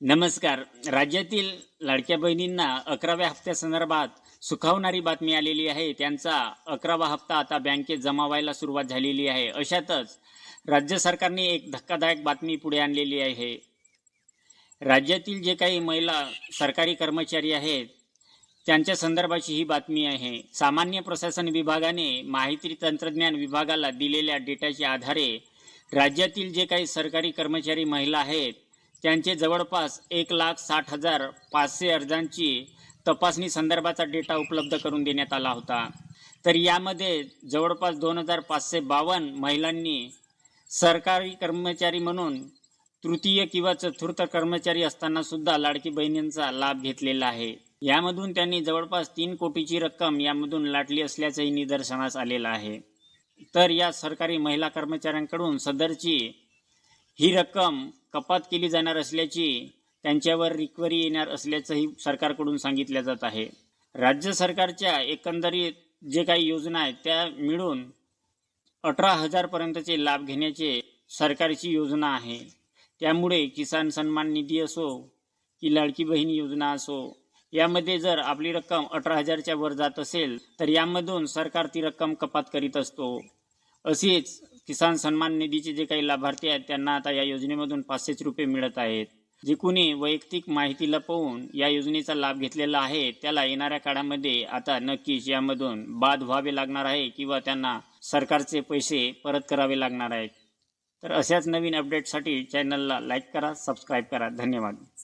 नमस्कार. राज्यातील लाडक्या बहिणींना अकराव्या हप्त्यासंदर्भात सुखावणारी बातमी आलेली आहे. त्यांचा अकरावा हप्ता आता बँकेत जमा व्हायला सुरुवात झालेली आहे. अशातच राज्य सरकारने एक धक्कादायक बातमी पुढे आणलेली आहे. राज्यातील जे काही महिला सरकारी कर्मचारी आहेत त्यांच्या संदर्भाची ही बातमी आहे. सामान्य प्रशासन विभागाने माहिती तंत्रज्ञान विभागाला दिलेल्या डेटाच्या आधारे राज्यातील जे काही सरकारी कर्मचारी महिला आहेत त्यांचे जवळपास एक लाख साठ हजार पाचशे अर्जांची तपासणी संदर्भाचा डेटा उपलब्ध करून देण्यात आला होता. तर यामध्ये जवळपास दोन हजार पाचशे बावन्न महिलांनी सरकारी कर्मचारी म्हणून तृतीय किंवा चतुर्थ कर्मचारी असताना सुद्धा लाडकी बहिणींचा लाभ घेतलेला आहे. यामधून त्यांनी जवळपास तीन कोटीची रक्कम यामधून लाटली असल्याचंही निदर्शनास आलेलं आहे. तर या सरकारी महिला कर्मचाऱ्यांकडून सदरची ही रक्कम कपात केली जाणार असल्याची त्यांच्यावर रिक्वरी येणार असल्याचंही सरकारकडून सांगितलं जात आहे. राज्य सरकारच्या एकंदरीत जे काही योजना आहेत त्या मिळून अठरा हजारपर्यंतचे लाभ घेण्याचे सरकारची योजना आहे. त्यामुळे किसान सन्मान निधी असो की लाडकी बहीण योजना असो यामध्ये जर आपली रक्कम अठरा हजारच्या वर जात असेल तर यामधून सरकार ती रक्कम कपात करीत असतो. असेच किसान सन्मान निधीचे जे काही लाभार्थी आहेत त्यांना आता या योजनेमधून पाचशेच रुपये मिळत आहेत. जे कुणी वैयक्तिक माहिती लपवून या योजनेचा लाभ घेतलेला आहे त्याला येणाऱ्या काळामध्ये आता नक्कीच यामधून बाद व्हावे लागणार आहे किंवा त्यांना सरकारचे पैसे परत करावे लागणार आहेत. तर अशाच नवीन अपडेटसाठी चॅनलला लाईक करा सबस्क्राईब करा. धन्यवाद.